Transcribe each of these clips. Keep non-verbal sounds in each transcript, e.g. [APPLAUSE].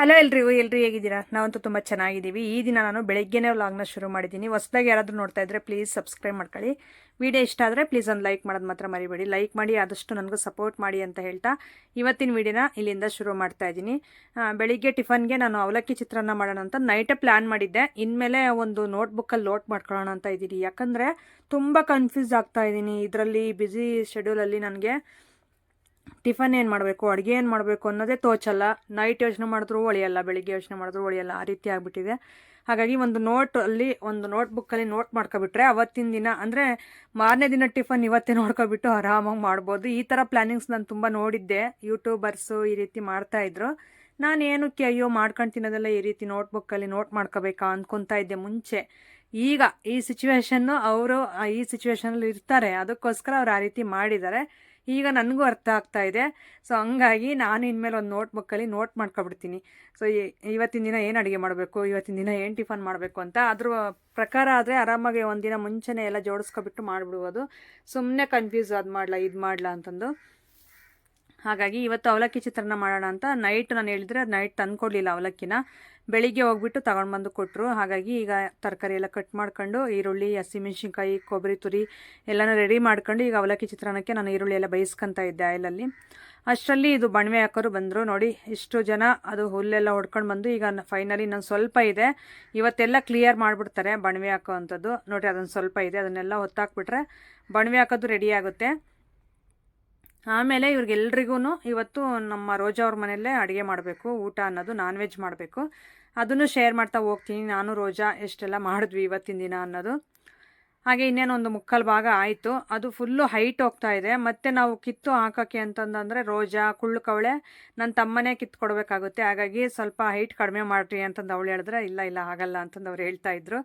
Hello ಎಲ್ರಿಗೂ, ಎಲ್ರಿ ಹೇಗಿದ್ದೀರಾ? ನಾವಂತೂ ತುಂಬ ಚೆನ್ನಾಗಿದ್ದೀವಿ. ಈ ದಿನ ನಾನು ಬೆಳಗ್ಗೆನೇ ವ್ಲಾಗ್ನ ಶುರು ಮಾಡಿದ್ದೀನಿ. ಹೊಸದಾಗಿ ಯಾರಾದರೂ ನೋಡ್ತಾ ಇದ್ರೆ ಪ್ಲೀಸ್ ಸಬ್ಸ್ಕ್ರೈಬ್ ಮಾಡ್ಕೊಳ್ಳಿ. ವಿಡಿಯೋ ಇಷ್ಟ ಆದರೆ ಪ್ಲೀಸ್ ಒಂದು ಲೈಕ್ ಮಾಡೋದು ಮಾತ್ರ ಮರಿಬೇಡಿ. ಲೈಕ್ ಮಾಡಿ, ಆದಷ್ಟು ನನಗೂ ಸಪೋರ್ಟ್ ಮಾಡಿ ಅಂತ ಹೇಳ್ತಾ ಇವತ್ತಿನ ವಿಡಿಯೋನ ಇಲ್ಲಿಂದ ಶುರು ಮಾಡ್ತಾ ಇದ್ದೀನಿ. ಬೆಳಿಗ್ಗೆ ಟಿಫನ್ಗೆ ನಾನು ಅವಲಕ್ಕಿ ಚಿತ್ರಾನ್ನ ಮಾಡೋಣ ಅಂತ ನೈಟೇ ಪ್ಲ್ಯಾನ್ ಮಾಡಿದ್ದೆ. ಇನ್ಮೇಲೆ ಒಂದು ನೋಟ್ಬುಕ್ಕಲ್ಲಿ ನೋಟ್ ಮಾಡ್ಕೊಳ್ಳೋಣ ಅಂತ ಇದ್ದೀನಿ. ಯಾಕಂದರೆ ತುಂಬ ಕನ್ಫ್ಯೂಸ್ ಆಗ್ತಾ ಇದ್ದೀನಿ. ಇದರಲ್ಲಿ ಬ್ಯುಸಿ ಶೆಡ್ಯೂಲಲ್ಲಿ ನನಗೆ ಟಿಫನ್ ಏನು ಮಾಡಬೇಕು, ಅಡುಗೆ ಏನು ಮಾಡಬೇಕು ಅನ್ನೋದೇ ತೋಚಲ್ಲ. ನೈಟ್ ಯೋಚನೆ ಮಾಡಿದ್ರೂ ಒಳಿಯಲ್ಲ, ಬೆಳಿಗ್ಗೆ ಯೋಚನೆ ಮಾಡಿದ್ರು ಒಳಿಯಲ್ಲ, ಆ ರೀತಿ ಆಗಿಬಿಟ್ಟಿದೆ. ಹಾಗಾಗಿ ಒಂದು ನೋಟ್ ಅಲ್ಲಿ, ಒಂದು ನೋಟ್ಬುಕ್ಕಲ್ಲಿ ನೋಟ್ ಮಾಡ್ಕೊಬಿಟ್ರೆ ಅವತ್ತಿನ ದಿನ, ಅಂದರೆ ಮಾರನೇ ದಿನ ಟಿಫನ್ ಇವತ್ತೇ ನೋಡ್ಕೊಬಿಟ್ಟು ಆರಾಮಾಗಿ ಮಾಡ್ಬೋದು. ಈ ಥರ ಪ್ಲ್ಯಾನಿಂಗ್ಸ್ ನಾನು ತುಂಬ ನೋಡಿದ್ದೆ. ಯೂಟ್ಯೂಬರ್ಸು ಈ ರೀತಿ ಮಾಡ್ತಾಯಿದ್ರು ನಾನು ಏನಕ್ಕೆ ಅಯ್ಯೋ ಮಾಡ್ಕೊಂಡು ತಿನ್ನೋದೆಲ್ಲ ಈ ರೀತಿ ನೋಟ್ಬುಕ್ಕಲ್ಲಿ ನೋಟ್ ಮಾಡ್ಕೋಬೇಕಾ ಅಂದ್ಕೊತಾ ಇದ್ದೆ ಮುಂಚೆ. ಈಗ ಈ ಸಿಚುವೇಶನ್ನು ಅವರು, ಈ ಸಿಚುವೇಶನಲ್ಲಿ ಇರ್ತಾರೆ. ಅದಕ್ಕೋಸ್ಕರ ಅವ್ರು ಆ ರೀತಿ ಮಾಡಿದ್ದಾರೆ. ಈಗ ನನಗೂ ಅರ್ಥ ಆಗ್ತಾ ಇದೆ. ಸೊ ಹಂಗಾಗಿ ನಾನು ಇನ್ಮೇಲೆ ಒಂದು ನೋಟ್ಬುಕ್ಕಲ್ಲಿ ನೋಟ್ ಮಾಡ್ಕೊಬಿಡ್ತೀನಿ. ಸೊ ಇವತ್ತಿನ ದಿನ ಏನು ಅಡುಗೆ ಮಾಡಬೇಕು, ಇವತ್ತಿನ ದಿನ ಏನು ಟಿಫನ್ ಮಾಡಬೇಕು ಅಂತ ಅದ್ರ ಪ್ರಕಾರ ಆದರೆ ಆರಾಮಾಗಿ ಒಂದಿನ ಮುಂಚೆನೇ ಎಲ್ಲ ಜೋಡಿಸ್ಕೊಬಿಟ್ಟು ಮಾಡಿಬಿಡ್ಬೋದು. ಸುಮ್ಮನೆ ಕನ್ಫ್ಯೂಸ್ ಅದು ಮಾಡಲ, ಇದು ಮಾಡಲ ಅಂತಂದು. ಹಾಗಾಗಿ ಇವತ್ತು ಅವಲಕ್ಕಿ ಚಿತ್ರಾನ್ನ ಮಾಡೋಣ ಅಂತ ನೈಟ್ ನಾನು ಹೇಳಿದ್ರೆ ಅದು ನೈಟ್ ತಂದುಕೊಡ್ಲಿಲ್ಲ ಅವಲಕ್ಕಿನ. ಬೆಳಿಗ್ಗೆ ಹೋಗ್ಬಿಟ್ಟು ತಗೊಂಡು ಬಂದು ಕೊಟ್ಟರು ಹಾಗಾಗಿ ಈಗ ತರಕಾರಿ ಎಲ್ಲ ಕಟ್ ಮಾಡ್ಕೊಂಡು ಈರುಳ್ಳಿ, ಹಸಿಮೆಣ್ಸಿನ್ಕಾಯಿ, ಕೊಬ್ಬರಿ ತುರಿ ಎಲ್ಲನೂ ರೆಡಿ ಮಾಡ್ಕೊಂಡು ಈಗ ಅವಲಕ್ಕಿ ಚಿತ್ರಾನ್ನಕ್ಕೆ ನಾನು ಈರುಳ್ಳಿ ಎಲ್ಲ ಬೇಯಿಸ್ಕೊತಾ ಇದ್ದೆ ಆಯಿಲಲ್ಲಿ. ಅಷ್ಟರಲ್ಲಿ ಇದು ಬಣವೆ ಹಾಕೋರು ಬಂದರು. ನೋಡಿ, ಇಷ್ಟು ಜನ ಅದು ಹುಲ್ಲೆಲ್ಲ ಹೊಡ್ಕೊಂಡು ಬಂದು ಈಗ ಫೈನಲಿ ನಾನು ಸ್ವಲ್ಪ ಇದೆ. ಇವತ್ತೆಲ್ಲ ಕ್ಲಿಯರ್ ಮಾಡಿಬಿಡ್ತಾರೆ ಬಣ್ವೆ ಹಾಕೋ ಅಂಥದ್ದು. ನೋಡಿ, ಅದೊಂದು ಸ್ವಲ್ಪ ಇದೆ. ಅದನ್ನೆಲ್ಲ ಹೊತ್ತಾಕ್ಬಿಟ್ರೆ ಬಣ್ವೆ ಹಾಕೋದು ರೆಡಿ ಆಗುತ್ತೆ. ಆಮೇಲೆ ಇವ್ರಿಗೆಲ್ರಿಗೂ ಇವತ್ತು ನಮ್ಮ ರೋಜಾ ಅವ್ರ ಮನೆಯಲ್ಲೇ ಅಡುಗೆ ಮಾಡಬೇಕು, ಊಟ ಅನ್ನೋದು ನಾನ್ ವೆಜ್ ಮಾಡಬೇಕು. ಅದನ್ನು ಶೇರ್ ಮಾಡ್ತಾ ಹೋಗ್ತೀನಿ. ನಾನು ರೋಜಾ ಎಷ್ಟೆಲ್ಲ ಮಾಡಿದ್ವಿ ಇವತ್ತಿನ ದಿನ ಅನ್ನೋದು. ಹಾಗೆ ಇನ್ನೇನೊಂದು ಮುಕ್ಕಾಲು ಭಾಗ ಆಯಿತು. ಅದು ಫುಲ್ಲು ಹೈಟ್ ಹೋಗ್ತಾ ಇದೆ. ಮತ್ತು ನಾವು ಕಿತ್ತು ಹಾಕೋಕ್ಕೆ ಅಂತಂದರೆ ರೋಜಾ, ಕುಳ್ಳು ಕವಳೆ ನನ್ನ ತಮ್ಮನೇ ಕಿತ್ತು ಕೊಡಬೇಕಾಗುತ್ತೆ. ಹಾಗಾಗಿ ಸ್ವಲ್ಪ ಹೈಟ್ ಕಡಿಮೆ ಮಾಡಿರಿ ಅಂತಂದು ಅವಳು ಹೇಳಿದ್ರೆ, ಇಲ್ಲ ಇಲ್ಲ, ಆಗಲ್ಲ ಅಂತಂದು ಅವ್ರು ಹೇಳ್ತಾ ಇದ್ರು.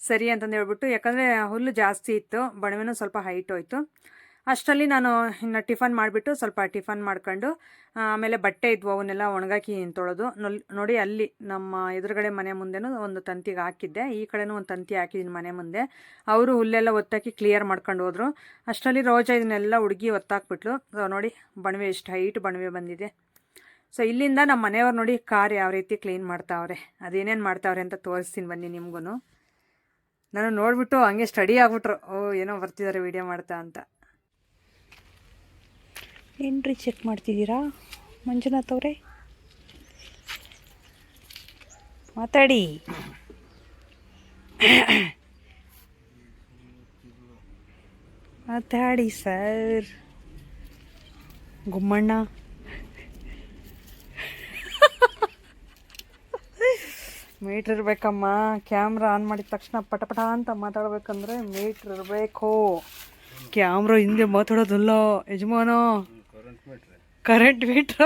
ಸರಿ ಅಂತಂದು ಹೇಳ್ಬಿಟ್ಟು, ಯಾಕಂದರೆ ಹುಲ್ಲು ಜಾಸ್ತಿ ಇತ್ತು. ಬಣವೆನೂ ಸ್ವಲ್ಪ ಹೈಟ್ ಹೋಯ್ತು. ಅಷ್ಟರಲ್ಲಿ ನಾನು ಇನ್ನು ಟಿಫನ್ ಮಾಡಿಬಿಟ್ಟು ಸ್ವಲ್ಪ ಟಿಫನ್ ಮಾಡ್ಕೊಂಡು ಆಮೇಲೆ ಬಟ್ಟೆ ಇದ್ವು, ಅವನ್ನೆಲ್ಲ ಒಣಗಾಕಿ ತೊಳೆದು. ನೋಡಿ ಅಲ್ಲಿ ನಮ್ಮ ಎದುರುಗಡೆ ಮನೆ ಮುಂದೆನೂ ಒಂದು ತಂತಿಗೆ ಹಾಕಿದ್ದೆ. ಈ ಕಡೆನೂ ಒಂದು ತಂತಿ ಹಾಕಿದ್ದೀನಿ ಮನೆ ಮುಂದೆ. ಅವರು ಹುಲ್ಲೆಲ್ಲ ಒತ್ತಾಕಿ ಕ್ಲಿಯರ್ ಮಾಡ್ಕೊಂಡು ಹೋದರು. ಅಷ್ಟರಲ್ಲಿ ರೋಜಾ ಇದನ್ನೆಲ್ಲ ಹುಡುಗಿ ಒತ್ತಾಕ್ಬಿಟ್ಲು. ನೋಡಿ ಬಣವೆ ಎಷ್ಟು ಹೈಟ್ ಬಣವೆ ಬಂದಿದೆ. ಸೊ, ಇಲ್ಲಿಂದ ನಮ್ಮ ಮನೆಯವ್ರು ನೋಡಿ ಕಾರ್ ಯಾವ ರೀತಿ ಕ್ಲೀನ್ ಮಾಡ್ತಾವ್ರೆ. ಅದೇನೇನು ಮಾಡ್ತಾವ್ರೆ ಅಂತ ತೋರಿಸ್ತೀನಿ ಬನ್ನಿ ನಿಮಗೂ ನಾನು ನೋಡಿಬಿಟ್ಟು ಹಂಗೆ ಸ್ಟಡಿ ಆಗ್ಬಿಟ್ರು. ಓ, ಏನೋ ಬರ್ತಿದ್ದಾರೆ ವಿಡಿಯೋ ಮಾಡ್ತಾ ಅಂತ. ಏನ್ರಿ ಚೆಕ್ ಮಾಡ್ತಿದ್ದೀರಾ? ಮಂಜುನಾಥ್ ಅವರೇ? ಮಾತಾಡಿ. ಮಾತಾಡಿ ಸರ್. ಗುಮ್ಮಣ್ಣ. ಮೀಟ್ರ್ ಇರಬೇಕಮ್ಮ. ಕ್ಯಾಮ್ರಾ ಆನ್ ಮಾಡಿದ ತಕ್ಷಣ ಪಟಪಟ ಅಂತ ಮಾತಾಡ್ಬೇಕಂದ್ರೆ ಮೀಟ್ರ್ ಇರಬೇಕು. ಕ್ಯಾಮ್ರಾ ಹಿಂದೆ ಮಾತಾಡೋದಲ್ಲ. ಯಜಮಾನ. Current meter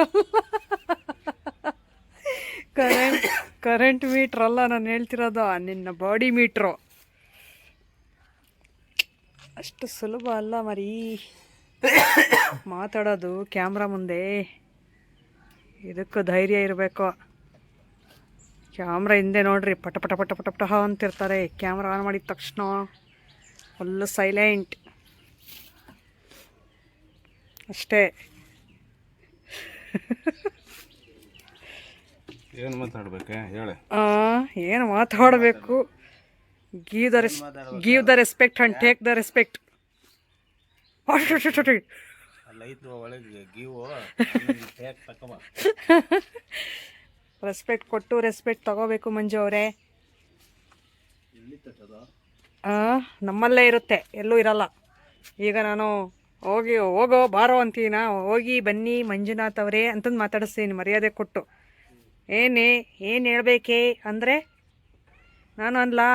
current current meter ಅಲ್ಲ ನಾನು ಹೇಳ್ತಿರೋದು, ನಿನ್ನ ಬಾಡಿ ಮೀಟ್ರು ಅಷ್ಟು ಸುಲಭ ಅಲ್ಲ ಮರಿ. ಮಾತಾಡೋದು ಕ್ಯಾಮ್ರಾ ಮುಂದೆ. ಇದಕ್ಕೂ ಧೈರ್ಯ ಇರಬೇಕು. ಕ್ಯಾಮ್ರಾ ಹಿಂದೆ ನೋಡ್ರಿ, ಪಟ ಪಟ ಪಟ ಪಟ ಪಟ ಅಂತಿರ್ತಾರೆ. ಕ್ಯಾಮ್ರಾ ಆನ್ ಮಾಡಿದ ತಕ್ಷಣ ಫುಲ್ಲು ಸೈಲೆಂಟ್ ಅಷ್ಟೇ. ಏನು ಮಾತಾಡ್ಬೇಕು? ಹೇಳಿ. ಏನು ಮಾತಾಡಬೇಕು? Give the res give the respect and take the respect respect ಕೊಟ್ಟು ರೆಸ್ಪೆಕ್ಟ್ ತಗೋಬೇಕು ಮಂಜು ಅವರೇ. ನಮ್ಮಲ್ಲೇ ಇರುತ್ತೆ ಎಲ್ಲೂ ಇರಲ್ಲ. ಈಗ ನಾನು ಹೋಗಿ ಹೋಗೋ ಬಾರೋ ಅಂತೀನ ಹೋಗಿ ಬನ್ನಿ ಮಂಜುನಾಥ್ ಅವರೇ ಅಂತಂದು ಮಾತಾಡಿಸ್ತೀನಿ ಮರ್ಯಾದೆ ಕೊಟ್ಟು. ಏನೇ ಏನು ಹೇಳ್ಬೇಕೇ ಅಂದರೆ ನಾನು ಅನ್ಲಾ.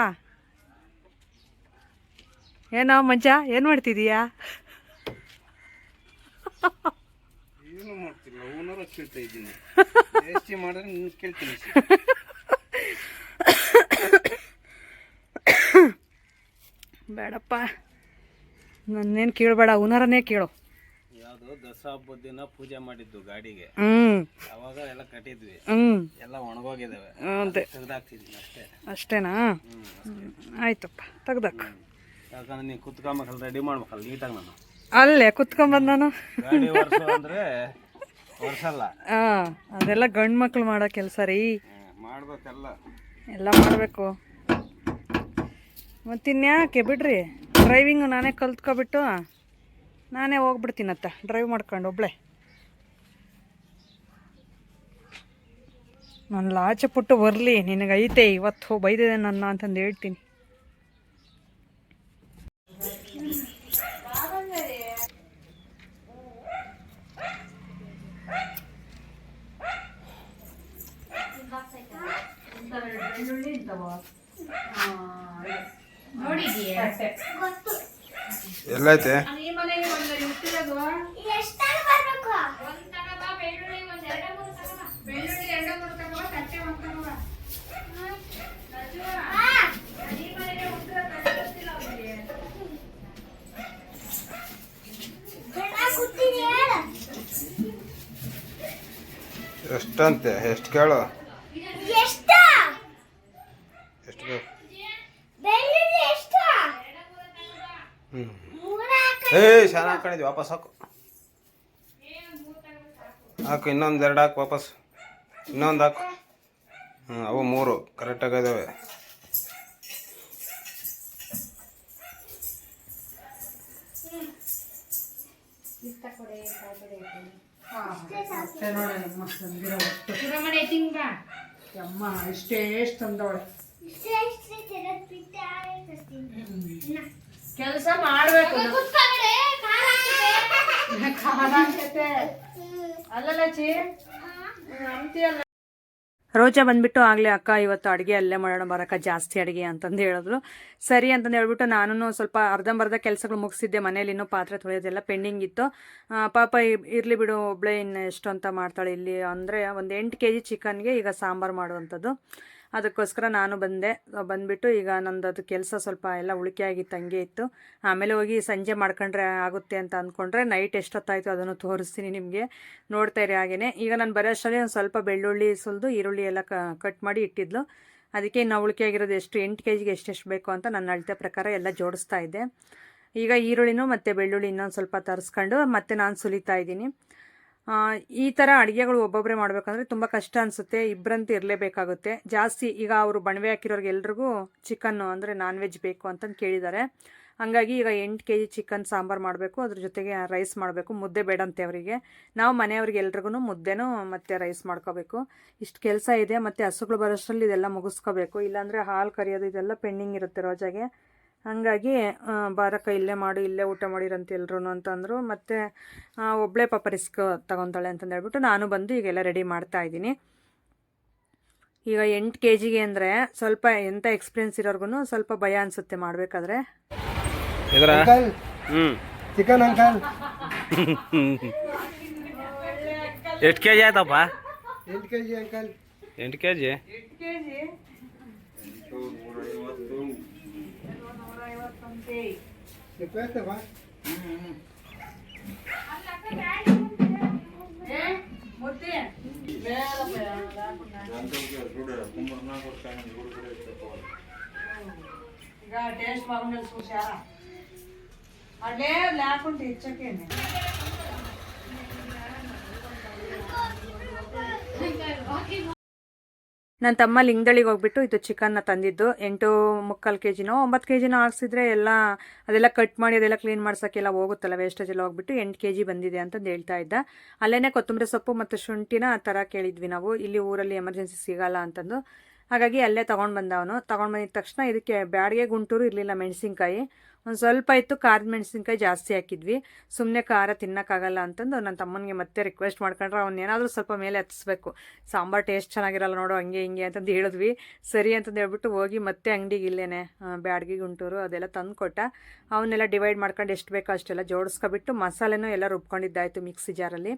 ಏನೋ ಮಂಜ ಏನು ಮಾಡ್ತಿದೀಯಾ? [LAUGHS] [COUGHS] ಬೇಡಪ್ಪ. ನನ್ನೇನು ಕೇಳಬೇಡ ಉನರನೇ ಕೇಳು. ಯಾವುದು ದಸರಾ ಹಬ್ಬದ ದಿನ ಪೂಜೆ ಮಾಡಿದ್ದು ಗಾಡಿಗೆ. ಹ್ಞೂ ಅವಾಗ ಎಲ್ಲ ಕಟ್ಟಿದ್ವಿ. ಹ್ಞೂ ಎಲ್ಲ ಒಣಗೋಗಿದಾವೆ. ಅದೇ. ತೆಗ್ದಾಕ್ತಿದ್ದೀನಿ ಅಷ್ಟೇ. ಅಷ್ಟೇನಾ? ಆಯ್ತಪ್ಪ ತೆಗ್ದಕ್ಕ ಯಾಕಂದ್ರೆ ನೀವು ಕುತ್ಕೊಂಬೇಕಲ್ಲ ರೆಡಿ ಮಾಡ್ಬೇಕಲ್ಲ ನೀಟಾಗಿ ನಾನು. ಅಲ್ಲೇ ಕುತ್ಕೊಂಬಂದು ನಾನು? ಗಾಡಿ ವರ್ಷ ಅಂದ್ರೆ ವರ್ಷಲ್ಲ [LAUGHS] ಹಾಂ ಅದೆಲ್ಲ ಗಂಡು ಮಕ್ಳು ಮಾಡೋ ಕೆಲಸ ರೀ. ಮಾಡ್ಬೇಕಲ್ಲ. ಎಲ್ಲ ಮಾಡಬೇಕು. ಮತ್ತಿನ್ಯಾಕೆ ಬಿಡ್ರಿ? ಡ್ರೈವಿಂಗ್ ನಾನೇ ಕಲ್ತ್ಕೊಬಿಟ್ಟು ನಾನೇ ಹೋಗ್ಬಿಡ್ತೀನತ್ತ. ಡ್ರೈವ್ ಮಾಡ್ಕೊಂಡು ಒಬ್ಳೆ. ನಾನು ಲಾಚೆ ಪುಟ್ಟು ಬರಲಿ ನಿನಗೈತೆ ಇವತ್ತು ಬೈದಿದೆ ನನ್ನ ಅಂತಂದು ಹೇಳ್ತೀನಿ. ಎಲ್ಲೈತೆ? ಎಷ್ಟಂತೆ? ಎಷ್ಟು ಕೇಳು ಎಷ್ಟ ಎಷ್ಟು ಬೇಕು ಬೆಳ್ಳುಳ್ಳಿ ಎಷ್ಟ ಹ್ಞೂ ಮೂರ ಹಾಕ ಏ ಶಾನ ಹಾಕೊಂಡಿದ್ವಿ ವಾಪಸ್ ಹಾಕು. ಹಾಕು ಇನ್ನೊಂದು ಎರಡು ಹಾಕು ವಾಪಸ್. ಇನ್ನೊಂದು ಹಾಕು. ಹ್ಞೂ ಅವು ಮೂರು ಕರೆಕ್ಟಾಗಿ ಇದಾವೆ. ಅಮ್ಮ ಇಷ್ಟೇ ಎಷ್ಟು ತಂದವಳೆ. ಕೆಲಸ ಮಾಡ್ಬೇಕು. [LAUGHS] ಅಲ್ಲಲ್ಲ ಚಿ ರೋಜಾ ಬಂದ್ಬಿಟ್ಟು ಆಗಲೇ ಅಕ್ಕ ಇವತ್ತು ಅಡುಗೆ ಅಲ್ಲೇ ಮಾಡೋಣ ಬರಕ್ಕ ಜಾಸ್ತಿ ಅಡುಗೆ ಅಂತಂದು ಹೇಳಿದ್ರು. ಸರಿ ಅಂತಂದು ಹೇಳ್ಬಿಟ್ಟು ನಾನು ಸ್ವಲ್ಪ ಅರ್ಧಂಬರ್ಧ ಕೆಲಸಗಳು ಮುಗಿಸಿದ್ದೆ. ಮನೇಲಿ ಇನ್ನೂ ಪಾತ್ರೆ ತೊಳೆಯೋದೆಲ್ಲ ಪೆಂಡಿಂಗ್ ಇತ್ತು. ಪಾಪ ಇರಲಿ ಬಿಡು ಒಬ್ಳೆ ಇನ್ನು ಎಷ್ಟು ಅಂತ ಮಾಡ್ತಾಳೆ ಇಲ್ಲಿ. ಅಂದರೆ ಒಂದು ಎಂಟು ಕೆ ಜಿ ಚಿಕನ್ಗೆ ಈಗ ಸಾಂಬಾರು ಮಾಡುವಂಥದ್ದು. ಅದಕ್ಕೋಸ್ಕರ ನಾನು ಬಂದೆ. ಬಂದುಬಿಟ್ಟು ಈಗ ನಂದು ಅದು ಕೆಲಸ ಸ್ವಲ್ಪ ಎಲ್ಲ ಉಳಿಕೆ ಆಗಿತ್ತು ಹಂಗೆ ಇತ್ತು. ಆಮೇಲೆ ಹೋಗಿ ಸಂಜೆ ಮಾಡ್ಕೊಂಡ್ರೆ ಆಗುತ್ತೆ ಅಂತ ಅಂದ್ಕೊಂಡ್ರೆ ನೈಟ್ ಎಷ್ಟೊತ್ತಾಯಿತು ಅದನ್ನು ತೋರಿಸ್ತೀನಿ ನಿಮಗೆ. ನೋಡ್ತಾ ಇರಿ ಹಾಗೆಯೇ ಈಗ ನಾನು ಬರೋ ಅಷ್ಟರಲ್ಲಿ ಒಂದು ಸ್ವಲ್ಪ ಬೆಳ್ಳುಳ್ಳಿ ಸುಲಿದು, ಈರುಳ್ಳಿ ಎಲ್ಲ ಕಟ್ ಮಾಡಿ ಇಟ್ಟಿದ್ಲು. ಅದಕ್ಕೆ ಇನ್ನು ಉಳಿಕೆ ಆಗಿರೋದು ಎಷ್ಟು, ಎಂಟು ಕೆ ಜಿಗೆ ಎಷ್ಟೆಷ್ಟು ಬೇಕು ಅಂತ ನನ್ನ ಅಳತೆ ಪ್ರಕಾರ ಎಲ್ಲ ಜೋಡಿಸ್ತಾ ಇದ್ದೆ. ಈಗ ಈರುಳ್ಳಿನೂ ಮತ್ತು ಬೆಳ್ಳುಳ್ಳಿ ಇನ್ನೊಂದು ಸ್ವಲ್ಪ ತರಿಸ್ಕೊಂಡು ಮತ್ತೆ ನಾನು ಸುಲಿತಾ ಇದ್ದೀನಿ. ಈ ಥರ ಅಡುಗೆಗಳು ಒಬ್ಬೊಬ್ಬರೇ ಮಾಡಬೇಕಂದ್ರೆ ತುಂಬ ಕಷ್ಟ ಅನಿಸುತ್ತೆ. ಇಬ್ಬರಂತೂ ಇರಲೇಬೇಕಾಗುತ್ತೆ. ಜಾಸ್ತಿ ಈಗ ಅವರು ಬಣವೆ ಹಾಕಿರೋರಿಗೆ ಎಲ್ರಿಗೂ ಚಿಕನ್ನು ಅಂದರೆ ನಾನ್ ವೆಜ್ ಬೇಕು ಅಂತಂದು ಕೇಳಿದ್ದಾರೆ ಹಂಗಾಗಿ ಈಗ ಎಂಟು ಕೆ ಜಿ ಚಿಕನ್ ಸಾಂಬಾರು ಮಾಡಬೇಕು. ಅದ್ರ ಜೊತೆಗೆ ರೈಸ್ ಮಾಡಬೇಕು. ಮುದ್ದೆ ಬೇಡಂತೆ ಅವರಿಗೆ. ನಾವು ಮನೆಯವ್ರಿಗೆ ಎಲ್ರಿಗೂ ಮುದ್ದೆನೂ ಮತ್ತು ರೈಸ್ ಮಾಡ್ಕೋಬೇಕು. ಇಷ್ಟು ಕೆಲಸ ಇದೆ. ಮತ್ತು ಹಸುಗಳು ಬರೋಷ್ಟರಲ್ಲಿ ಇದೆಲ್ಲ ಮುಗಿಸ್ಕೋಬೇಕು. ಇಲ್ಲಾಂದರೆ ಹಾಲು ಕರಿಯೋದು ಇದೆಲ್ಲ ಪೆಂಡಿಂಗ್ ಇರುತ್ತೆ ರೋಜಾಗೆ. ಹಂಗಾಗಿ ಬಾರಕ್ಕ ಇಲ್ಲೇ ಮಾಡು ಇಲ್ಲೇ ಊಟ ಮಾಡಿರಂತ ಎಲ್ರು ಅಂತಂದರು. ಮತ್ತು ಒಬ್ಬಳೇ ಪಾಪ ರಿಸ್ಕ್ ತಗೊತಾಳೆ ಅಂತಂದು ಹೇಳ್ಬಿಟ್ಟು ನಾನು ಬಂದು ಈಗೆಲ್ಲ ರೆಡಿ ಮಾಡ್ತಾ ಇದ್ದೀನಿ. ಈಗ ಎಂಟು ಕೆ ಜಿಗೆ ಅಂದರೆ ಸ್ವಲ್ಪ ಎಂಥ ಎಕ್ಸ್ಪೀರಿಯನ್ಸ್ ಇರೋರ್ಗು ಸ್ವಲ್ಪ ಭಯ ಅನಿಸುತ್ತೆ ಮಾಡಬೇಕಾದ್ರೆ. Chicken uncle? ಎಷ್ಟು ಕೆ ಜಿ ಆಯ್ತಪ್ಪ? ಎಂಟು ಕೆ ಜಿ ಅಂಕಲ್. ಎಂಟು ಕೆ ಜಿ చెప్పేస్తావా? టేస్ట్ బాగుండదు చూసారా అదే లేకుంటే ఇచ్చకేనే ನನ್ನ ತಮ್ಮ ಲಿಂಗದಳಿಗೆ ಹೋಗ್ಬಿಟ್ಟು ಇದು ಚಿಕನ್ನ ತಂದಿದ್ದು. ಎಂಟು ಮುಕ್ಕಾಲು ಕೆ ಜಿನೋ ಒಂಬತ್ತು ಕೆ ಜಿನೋ ಹಾಕ್ಸಿದ್ರೆ ಎಲ್ಲ ಅದೆಲ್ಲ ಕಟ್ ಮಾಡಿ ಅದೆಲ್ಲ ಕ್ಲೀನ್ ಮಾಡ್ಸೋಕ್ಕೆಲ್ಲ ಹೋಗುತ್ತಲ್ಲ ವೇಸ್ಟೇಜ್ ಎಲ್ಲ ಹೋಗ್ಬಿಟ್ಟು ಎಂಟು ಕೆ ಜಿ ಬಂದಿದೆ ಅಂತಂದು ಹೇಳ್ತಾ ಇದ್ದ. ಅಲ್ಲೇ ಕೊತ್ತಂಬರಿ ಸೊಪ್ಪು ಮತ್ತು ಶುಂಠಿನ ಆ ಥರ ಕೇಳಿದ್ವಿ ನಾವು. ಇಲ್ಲಿ ಊರಲ್ಲಿ ಎಮರ್ಜೆನ್ಸಿ ಸಿಗಲ್ಲ ಅಂತಂದು. ಹಾಗಾಗಿ ಅಲ್ಲೇ ತೊಗೊಂಡು ಬಂದವನು. ತೊಗೊಂಡು ಬಂದಿದ ತಕ್ಷಣ ಇದಕ್ಕೆ ಬ್ಯಾಡಿಗೆ ಗುಂಟೂರು ಇರಲಿಲ್ಲ ಮೆಣಸಿನ್ಕಾಯಿ. ಒಂದು ಸ್ವಲ್ಪ ಇತ್ತು ಖಾರದ ಮೆಣಸಿನ್ಕಾಯಿ ಜಾಸ್ತಿ ಹಾಕಿದ್ವಿ. ಸುಮ್ಮನೆ ಖಾರ ತಿನ್ನೋಕ್ಕಾಗಲ್ಲ ಅಂತಂದು ನನ್ನ ತಮ್ಮನಿಗೆ ಮತ್ತೆ ರಿಕ್ವೆಸ್ಟ್ ಮಾಡ್ಕೊಂಡ್ರೆ, ಅವ್ನು ಏನಾದರೂ ಸ್ವಲ್ಪ ಮೇಲೆ ಹತ್ತಿಸ್ಬೇಕು ಸಾಂಬಾರು ಟೇಸ್ಟ್ ಚೆನ್ನಾಗಿರಲ್ಲ ನೋಡು, ಹಂಗೆ ಹಿಂಗೆ ಅಂತಂದು ಹೇಳಿದ್ವಿ. ಸರಿ ಅಂತಂದು ಹೇಳ್ಬಿಟ್ಟು ಹೋಗಿ ಮತ್ತೆ ಅಂಗಡಿಗೆ ಇಲ್ಲೇನೆ ಬ್ಯಾಡ್ಗೆ ಗುಂಟೂರು ಅದೆಲ್ಲ ತಂದು ಕೊಟ್ಟ ಅವನ್ನೆಲ್ಲ ಡಿವೈಡ್ ಮಾಡ್ಕೊಂಡು ಎಷ್ಟು ಬೇಕೋ ಅಷ್ಟೆಲ್ಲ ಜೋಡಿಸ್ಕೊಬಿಟ್ಟು ಮಸಾಲೆನೂ ಎಲ್ಲ ರುಬ್ಕೊಂಡಿದ್ದಾಯಿತು ಮಿಕ್ಸಿ ಜಾರಲ್ಲಿ.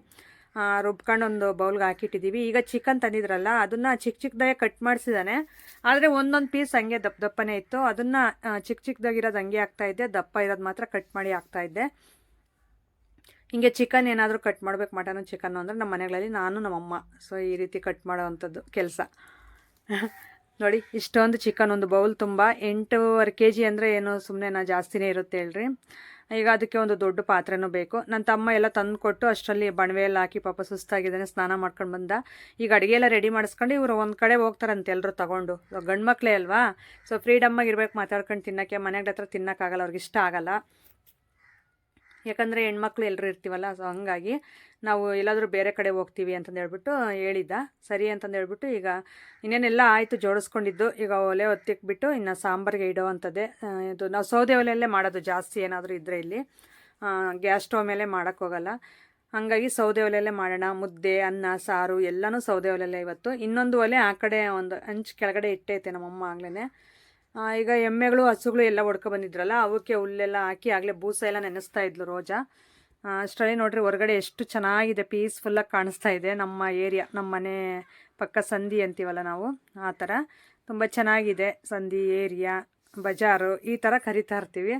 ರುಬ್ಕೊಂಡು ಒಂದು ಬೌಲ್ಗೆ ಹಾಕಿಟ್ಟಿದ್ದೀವಿ. ಈಗ ಚಿಕನ್ ತಂದಿದ್ರಲ್ಲ, ಅದನ್ನು ಚಿಕ್ಕ ಚಿಕ್ಕದಾಗೆ ಕಟ್ ಮಾಡಿಸಿದ್ದಾನೆ. ಆದರೆ ಒಂದೊಂದು ಪೀಸ್ ಹಂಗೆ ದಪ್ಪ ದಪ್ಪನೇ ಇತ್ತು. ಅದನ್ನು ಚಿಕ್ಕ ಚಿಕ್ಕದಾಗಿರೋದು ಹಂಗೆ ಆಗ್ತಾಯಿದ್ದೆ ದಪ್ಪ ಇರೋದು ಮಾತ್ರ ಕಟ್ ಮಾಡಿ ಹಾಕ್ತಾ ಇದ್ದೆ. ಹಿಂಗೆ ಚಿಕನ್ ಏನಾದರೂ ಕಟ್ ಮಾಡ್ಬೇಕು ಮಟನು ಚಿಕನ್ ಅಂದರೆ ನಮ್ಮ ಮನೆಗಳಲ್ಲಿ ನಾನು ನಮ್ಮಮ್ಮ ಸೊ ಈ ರೀತಿ ಕಟ್ ಮಾಡೋವಂಥದ್ದು ಕೆಲಸ. ನೋಡಿ, ಇಷ್ಟೊಂದು ಚಿಕನ್ ಒಂದು ಬೌಲ್ ತುಂಬ. ಎಂಟೂವರೆ ಕೆ ಜಿ ಅಂದರೆ ಏನು ಸುಮ್ಮನೆ ನಾ ಜಾಸ್ತಿನೇ ಇರುತ್ತೆ ಹೇಳ್ರಿ. ಈಗ ಅದಕ್ಕೆ ಒಂದು ದೊಡ್ಡ ಪಾತ್ರೆನೂ ಬೇಕು. ನನ್ನ ತಮ್ಮ ಎಲ್ಲ ತಂದು ಕೊಟ್ಟು ಅಷ್ಟರಲ್ಲಿ ಬಣವೆ ಎಲ್ಲ ಹಾಕಿ ಪಾಪ ಸುಸ್ತಾಗಿದ್ದಾನೆ, ಸ್ನಾನ ಮಾಡ್ಕೊಂಡು ಬಂದ. ಈಗ ಅಡುಗೆ ಎಲ್ಲ ರೆಡಿ ಮಾಡಿಸ್ಕೊಂಡು ಇವರು ಒಂದು ಕಡೆ ಹೋಗ್ತಾರಂತೆ ಎಲ್ಲರೂ ತಗೊಂಡು. ಗಂಡು ಮಕ್ಕಳೇ ಅಲ್ವಾ ಸೊ ಫ್ರೀಡಮ್ಮಾಗಿ ಇರ್ಬೇಕು ಮಾತಾಡ್ಕೊಂಡು ತಿನ್ನೋಕ್ಕೆ, ಮನೆಗಳ ಹತ್ರ ತಿನ್ನೋಕ್ಕಾಗಲ್ಲ, ಅವ್ರಿಗೆ ಇಷ್ಟ ಆಗಲ್ಲ. ಯಾಕಂದರೆ ಹೆಣ್ಮಕ್ಳು ಎಲ್ಲರೂ ಇರ್ತೀವಲ್ಲ ಸೊ ಹಂಗಾಗಿ ನಾವು ಎಲ್ಲಾದರೂ ಬೇರೆ ಕಡೆ ಹೋಗ್ತೀವಿ ಅಂತಂದು ಹೇಳ್ಬಿಟ್ಟು ಹೇಳಿದ್ದ. ಸರಿ ಅಂತಂದು ಹೇಳ್ಬಿಟ್ಟು ಈಗ ಇನ್ನೇನೆಲ್ಲ ಆಯಿತು ಜೋಡಿಸ್ಕೊಂಡಿದ್ದು ಈಗ ಒಲೆ ಹೊತ್ತಿಕ್ಬಿಟ್ಟು ಇನ್ನು ಸಾಂಬಾರಿಗೆ ಇಡೋ ಅಂಥದ್ದೇ. ಆ, ಇದು ನಾವು ಸೌದೆ ಒಲೆಯಲ್ಲೇ ಮಾಡೋದು ಜಾಸ್ತಿ ಏನಾದರೂ ಇದ್ದರೆ ಇಲ್ಲಿ. ಗ್ಯಾಸ್ ಸ್ಟವ್ ಮೇಲೆ ಮಾಡೋಕ್ಕೋಗಲ್ಲ ಹಾಗಾಗಿ ಸೌದೆ ಒಲೆಯಲ್ಲೇ ಮಾಡೋಣ. ಮುದ್ದೆ ಅನ್ನ ಸಾರು ಎಲ್ಲನೂ ಸೌದೆ ಒಲೆಯಲ್ಲೇ ಇವತ್ತು. ಇನ್ನೊಂದು ಒಲೆ ಆ ಕಡೆ ಒಂದು ಅಂಚು ಕೆಳಗಡೆ ಇಟ್ಟೈತೆ ನಮ್ಮಮ್ಮ ಆಗ್ಲೇ ಈಗ ಎಮ್ಮೆಗಳು, ಹಸುಗಳು ಎಲ್ಲ ಹೊಡ್ಕೊ ಬಂದಿದ್ರಲ್ಲ, ಅವಕ್ಕೆ ಹುಲ್ಲೆಲ್ಲ ಹಾಕಿ ಆಗಲೇ ಬೂಸ ಎಲ್ಲ ನೆನೆಸ್ತಾ ಇದ್ಲು ರೋಜಾ. ಅಷ್ಟರಲ್ಲಿ ನೋಡ್ರಿ ಹೊರಗಡೆ ಎಷ್ಟು ಚೆನ್ನಾಗಿದೆ ಪೀಸ್ಫುಲ್ಲಾಗಿ ಕಾಣಿಸ್ತಾ ಇದೆ ನಮ್ಮ ಏರಿಯಾ ನಮ್ಮ ಮನೆ ಪಕ್ಕ ಸಂಧಿ ಅಂತೀವಲ್ಲ ನಾವು, ಆ ಥರ. ತುಂಬ ಚೆನ್ನಾಗಿದೆ ಸಂಧಿ ಏರಿಯಾ, ಬಜಾರು, ಈ ಥರ ಕರಿತಾ ಇರ್ತೀವಿ.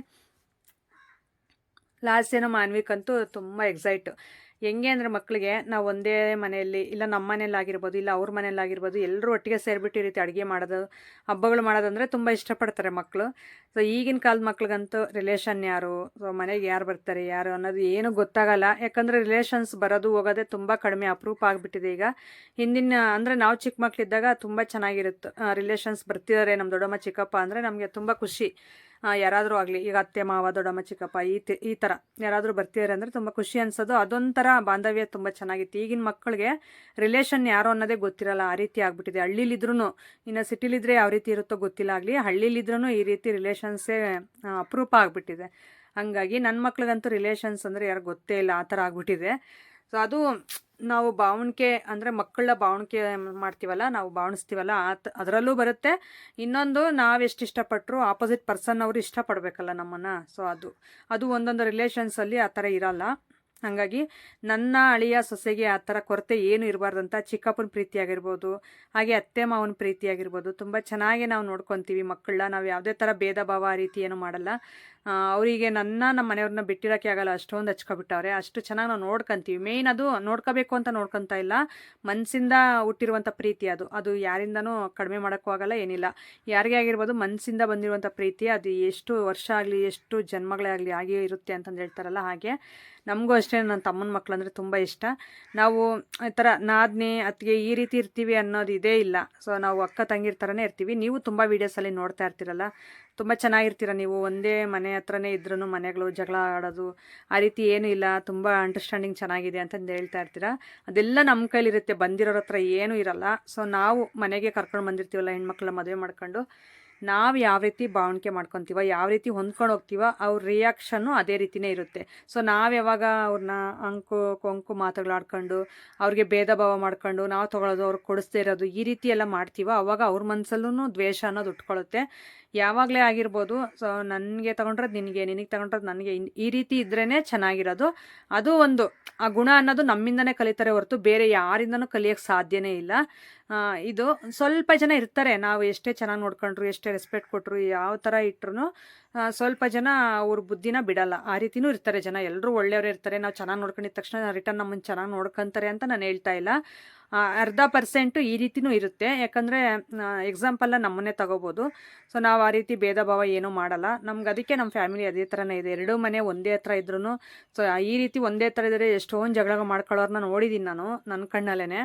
ಲಾಸ್ಟ್ ಏನೋ ಮಾನ್ವಿಕಂತೂ ತುಂಬ ಎಕ್ಸೈಟು ಹೆಂಗೆ ಅಂದರೆ ಮಕ್ಕಳಿಗೆ ನಾವು ಒಂದೇ ಮನೆಯಲ್ಲಿ ಇಲ್ಲ ನಮ್ಮ ಮನೇಲಾಗಿರ್ಬೋದು ಇಲ್ಲ ಅವ್ರ ಮನೇಲಾಗಿರ್ಬೋದು ಎಲ್ಲರೂ ಒಟ್ಟಿಗೆ ಸೇರಿಬಿಟ್ಟು ರೀತಿ ಅಡುಗೆ ಮಾಡೋದು, ಹಬ್ಬಗಳು ಮಾಡೋದಂದರೆ ತುಂಬ ಇಷ್ಟಪಡ್ತಾರೆ ಮಕ್ಕಳು ಸೊ ಈಗಿನ ಕಾಲದ ಮಕ್ಳಿಗಂತೂ ರಿಲೇಷನ್ ಯಾರು? ಸೊ ಮನೆಗೆ ಯಾರು ಬರ್ತಾರೆ, ಯಾರು ಅನ್ನೋದು ಏನೂ ಗೊತ್ತಾಗಲ್ಲ. ಯಾಕಂದರೆ ರಿಲೇಷನ್ಸ್ ಬರೋದು ಹೋಗೋದೇ ತುಂಬ ಕಡಿಮೆ, ಅಪ್ರೂಪ್ ಆಗಿಬಿಟ್ಟಿದೆ ಈಗ. ಹಿಂದಿನ ಅಂದರೆ ನಾವು ಚಿಕ್ಕ ಮಕ್ಕಳಿದ್ದಾಗ ತುಂಬ ಚೆನ್ನಾಗಿರುತ್ತೆ ರಿಲೇಷನ್ಸ್ ಬರ್ತಿದ್ದಾರೆ ನಮ್ಮ ದೊಡ್ಡಮ್ಮ ಚಿಕ್ಕಪ್ಪ ಅಂದರೆ ನಮಗೆ ತುಂಬ ಖುಷಿ. ಯಾರಾದರೂ ಆಗಲಿ, ಈಗ ಅತ್ತೆ, ಮಾವ, ದೊಡ್ಡಮ್ಮ, ಚಿಕ್ಕಪ್ಪ, ಈ ಈ ಥರ ಯಾರಾದರೂ ಬರ್ತಿದ್ದಾರೆ ಅಂದರೆ ತುಂಬ ಖುಷಿ ಅನ್ಸೋದು. ಅದೊಂಥರ ಬಾಂಧವ್ಯ ತುಂಬ ಚೆನ್ನಾಗಿತ್ತು ಈಗಿನ ಮಕ್ಕಳಿಗೆ ರಿಲೇಷನ್ ಯಾರು ಅನ್ನೋದೇ ಗೊತ್ತಿರಲ್ಲ, ಆ ರೀತಿ ಆಗಿಬಿಟ್ಟಿದೆ. ಹಳ್ಳಿಲಿದ್ರೂ ಇನ್ನು ಸಿಟಿಲಿದ್ರೆ ಯಾವ ರೀತಿ ಇರುತ್ತೋ ಗೊತ್ತಿಲ್ಲ ಆಗಲಿ ಹಳ್ಳಿಲಿದ್ರೂ ಈ ರೀತಿ ರಿಲೇಷನ್ಸೇ ಅಪರೂಪ ಆಗಿಬಿಟ್ಟಿದೆ. ಹಂಗಾಗಿ ನನ್ನ ಮಕ್ಳಿಗಂತೂ ರಿಲೇಷನ್ಸ್ ಅಂದರೆ ಯಾರು ಗೊತ್ತೇ ಇಲ್ಲ, ಆ ಥರ ಆಗ್ಬಿಟ್ಟಿದೆ. ಸೊ ಅದು ನಾವು ಬಾವಣಿಕೆ ಅಂದರೆ ಮಕ್ಕಳ ಬಾವಣಿಕೆ ಮಾಡ್ತೀವಲ್ಲ, ನಾವು ಬಾವಣಿಸ್ತೀವಲ್ಲ ಆತ ಅದರಲ್ಲೂ ಬರುತ್ತೆ. ಇನ್ನೊಂದು, ನಾವೆಷ್ಟು ಇಷ್ಟಪಟ್ಟರು ಆಪೋಸಿಟ್ ಪರ್ಸನ್ ಅವರು ಇಷ್ಟಪಡಬೇಕಲ್ಲ ನಮ್ಮನ್ನು. ಸೊ ಅದು ಅದು ಒಂದೊಂದು ರಿಲೇಷನ್ಸಲ್ಲಿ ಆ ಥರ ಇರಲ್ಲ. ಹಾಗಾಗಿ ನನ್ನ ಅಳಿಯ ಸೊಸೆಗೆ ಆ ಥರ ಕೊರತೆ ಏನು ಇರಬಾರ್ದಂತ ಚಿಕ್ಕಪ್ಪನ ಪ್ರೀತಿಯಾಗಿರ್ಬೋದು, ಹಾಗೆ ಅತ್ತೆ ಮಾವನ ಪ್ರೀತಿಯಾಗಿರ್ಬೋದು, ತುಂಬ ಚೆನ್ನಾಗಿ ನಾವು ನೋಡ್ಕೊತೀವಿ ಮಕ್ಕಳನ್ನ. ನಾವು ಯಾವುದೇ ಥರ ಭೇದ ಭಾವ ಆ ರೀತಿ ಏನು ಮಾಡಲ್ಲ. ಅವರಿಗೆ ನನ್ನ ನಮ್ಮ ಮನೆಯವ್ರನ್ನ ಬಿಟ್ಟಿರೋಕ್ಕೆ ಆಗಲ್ಲ, ಅಷ್ಟೊಂದು ಹಚ್ಕೊಬಿಟ್ಟವ್ರೆ ಅಷ್ಟು ಚೆನ್ನಾಗಿ ನಾವು ನೋಡ್ಕೊಂತೀವಿ. ಮೇಯ್ನ್ ಅದು ನೋಡ್ಕೋಬೇಕು ಅಂತ ನೋಡ್ಕೊತಾ ಇಲ್ಲ. ಮನಸ್ಸಿಂದ ಹುಟ್ಟಿರುವಂಥ ಪ್ರೀತಿ ಅದು. ಅದು ಯಾರಿಂದನೂ ಕಡಿಮೆ ಮಾಡೋಕ್ಕೂ ಆಗಲ್ಲ, ಏನಿಲ್ಲ. ಯಾರಿಗೇ ಆಗಿರ್ಬೋದು ಮನಸ್ಸಿಂದ ಬಂದಿರುವಂಥ ಪ್ರೀತಿ ಅದು ಎಷ್ಟು ವರ್ಷ ಆಗಲಿ, ಎಷ್ಟು ಜನ್ಮಗಳೇ ಆಗಲಿ ಹಾಗೆ ಇರುತ್ತೆ ಅಂತಂದು ಹೇಳ್ತಾರಲ್ಲ ಹಾಗೆ. ನಮಗೂ ಅಷ್ಟೇ ನನ್ನ ತಮ್ಮನ ಮಕ್ಕಳು ಅಂದರೆ ತುಂಬ ಇಷ್ಟ. ನಾವು ಈ ಥರ ನಾದ್ನಿ ಅತ್ತಿಗೆ ಈ ರೀತಿ ಇರ್ತೀವಿ ಅನ್ನೋದು ಇದೇ ಇಲ್ಲ. ಸೊ ನಾವು ಅಕ್ಕ ತಂಗಿರ್ ಥರನೇ ಇರ್ತೀವಿ. ನೀವು ತುಂಬ ವೀಡಿಯೋಸಲ್ಲಿ ನೋಡ್ತಾ ಇರ್ತೀರಲ್ಲ. ತುಂಬ ಚೆನ್ನಾಗಿರ್ತೀರ ನೀವು? ಒಂದೇ ಮನೆ ಹತ್ರನೇ ಇದ್ರೂ ಮನೆಗಳು, ಜಗಳ ಆಡೋದು, ಆ ರೀತಿ ಏನೂ ಇಲ್ಲ, ತುಂಬ ಅಂಡರ್ಸ್ಟ್ಯಾಂಡಿಂಗ್ ಚೆನ್ನಾಗಿದೆ ಅಂತಂದು ಹೇಳ್ತಾ ಇರ್ತೀರ? ಅದೆಲ್ಲ ನಮ್ಮ ಕೈಲಿರುತ್ತೆ, ಬಂದಿರೋರ ಹತ್ರ ಏನೂ ಇರಲ್ಲ. ಸೊ ನಾವು ಮನೆಗೆ ಕರ್ಕೊಂಡು ಬಂದಿರ್ತೀವಲ್ಲ ಹೆಣ್ಮಕ್ಳ ಮದುವೆ ಮಾಡ್ಕೊಂಡು, ನಾವು ಯಾವ ರೀತಿ ಬಾವಣಿಗೆ ಮಾಡ್ಕೊತೀವ, ಯಾವ ರೀತಿ ಹೊಂದ್ಕೊಂಡು ಹೋಗ್ತೀವ, ಅವ್ರ ರಿಯಾಕ್ಷನ್ನು ಅದೇ ರೀತಿನೇ ಇರುತ್ತೆ. ಸೊ ನಾವು ಯಾವಾಗ ಅವ್ರನ್ನ ಅಂಕು, ಕೊಂಕು ಮಾತುಗಳಾಡ್ಕೊಂಡು ಅವ್ರಿಗೆ ಭೇದ ಭಾವ ಮಾಡ್ಕೊಂಡು, ನಾವು ತೊಗೊಳೋದು ಅವ್ರಿಗೆ ಕೊಡಿಸ್ದೇ ಇರೋದು ಈ ರೀತಿ ಎಲ್ಲ ಮಾಡ್ತೀವ, ಅವಾಗ ಅವ್ರ ಮನಸ್ಸಲ್ಲೂ ದ್ವೇಷ ಅನ್ನೋದು ಉಟ್ಕೊಳ್ಳುತ್ತೆ ಯಾವಾಗಲೇ ಆಗಿರ್ಬೋದು ಸೊ ನನಗೆ ತಗೊಂಡ್ರದ್ದು ನಿನಗೆ ನಿನಗೆ ತಗೊಂಡ್ರದ್ದು ನನಗೆ ಈ ರೀತಿ ಇದ್ರೇ ಚೆನ್ನಾಗಿರೋದು. ಅದು ಒಂದು, ಆ ಗುಣ ಅನ್ನೋದು ನಮ್ಮಿಂದನೇ ಕಲಿತಾರೆ ಹೊರತು ಬೇರೆ ಯಾರಿಂದನೂ ಕಲಿಯೋಕ್ಕೆ ಸಾಧ್ಯನೇ ಇಲ್ಲ. ಇದು ಸ್ವಲ್ಪ ಜನ ಇರ್ತಾರೆ, ನಾವು ಎಷ್ಟೇ ಚೆನ್ನಾಗಿ ನೋಡ್ಕೊಂಡ್ರು, ಎಷ್ಟೇ ರೆಸ್ಪೆಕ್ಟ್ ಕೊಟ್ಟರು ಯಾವ ಥರ ಇಟ್ರು ಸ್ವಲ್ಪ ಜನ ಅವ್ರ ಬುದ್ಧಿನ ಬಿಡಲ್ಲ. ಆ ರೀತಿನೂ ಇರ್ತಾರೆ ಜನ. ಎಲ್ಲರೂ ಒಳ್ಳೆಯವರು ಇರ್ತಾರೆ. ನಾವು ಚೆನ್ನಾಗಿ ನೋಡ್ಕೊಂಡಿದ್ದ ತಕ್ಷಣ ರಿಟರ್ನ್ ನಮ್ಮನ್ನು ಚೆನ್ನಾಗಿ ನೋಡ್ಕೊಂತಾರೆ ಅಂತ ನಾನು ಹೇಳ್ತಾ ಇಲ್ಲ. ಅರ್ಧ ಪರ್ಸೆಂಟು ಈ ರೀತಿನೂ ಇರುತ್ತೆ. ಯಾಕಂದರೆ ಎಕ್ಸಾಂಪಲ್ನ ನಮ್ಮನ್ನೇ ತಗೋಬೋದು. ಸೊ ನಾವು ಆ ರೀತಿ ಭೇದ ಭಾವ ಏನೂ ಮಾಡಲ್ಲ. ನಮ್ಗೆ ಅದಕ್ಕೆ ನಮ್ಮ ಫ್ಯಾಮಿಲಿ ಅದೇ ಥರನೇ ಇದೆ. ಎರಡೂ ಮನೆ ಒಂದೇ ಹತ್ರ ಇದ್ರೂ ಸೊ ಈ ರೀತಿ ಒಂದೇ ಥರ ಇದ್ದರೆ ಎಷ್ಟೊಂದು ಜಗಳ ಮಾಡ್ಕೊಳ್ಳೋರನ್ನ ನೋಡಿದ್ದೀನಿ ನಾನು ನನ್ನ ಕಣ್ಣಲ್ಲೇ